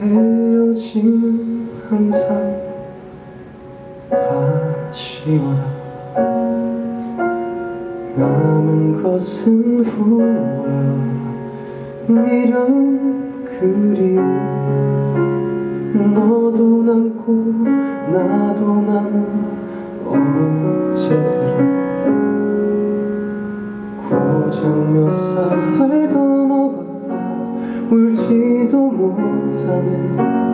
헤어짐은 항상 아쉬워라 남은 것은 후회 미련 그리움. 너도 남고 나도 남은 어제들은 고작 몇살 더 먹었다. 울지도 못하네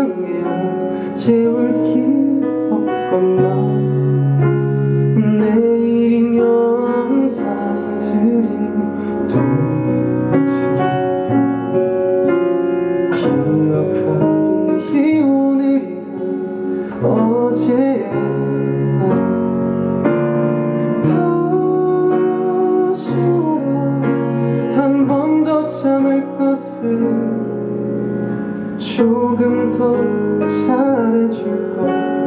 당장에야 채울 길 없건만 조금 더 잘해줄 걸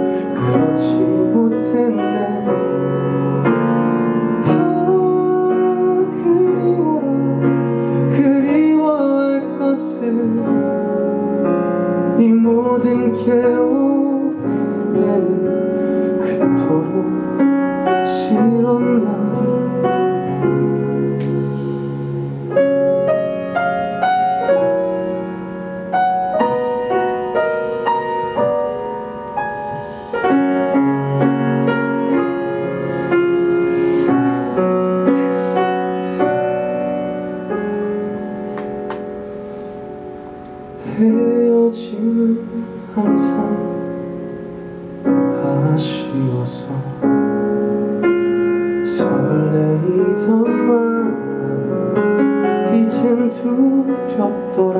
헤어짐은 항상 아쉬워서 설레이던 마음 이젠 두렵더라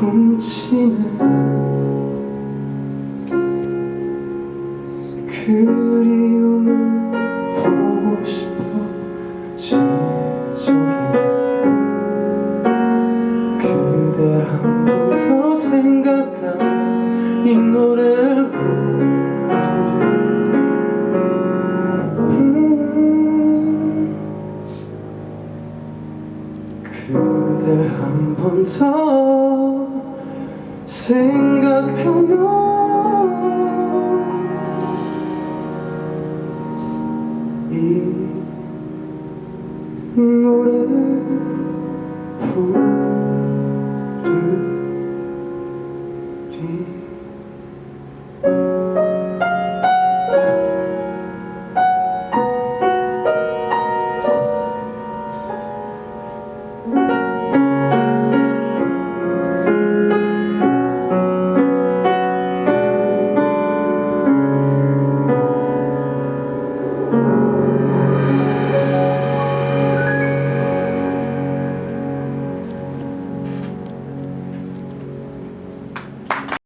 훔치네 그리움을 보고 싶어 지적인 그댈 한 번 더 생각한 이 노래를 부르리 음, 그댈 한 번더 생각하면 이 노래 부르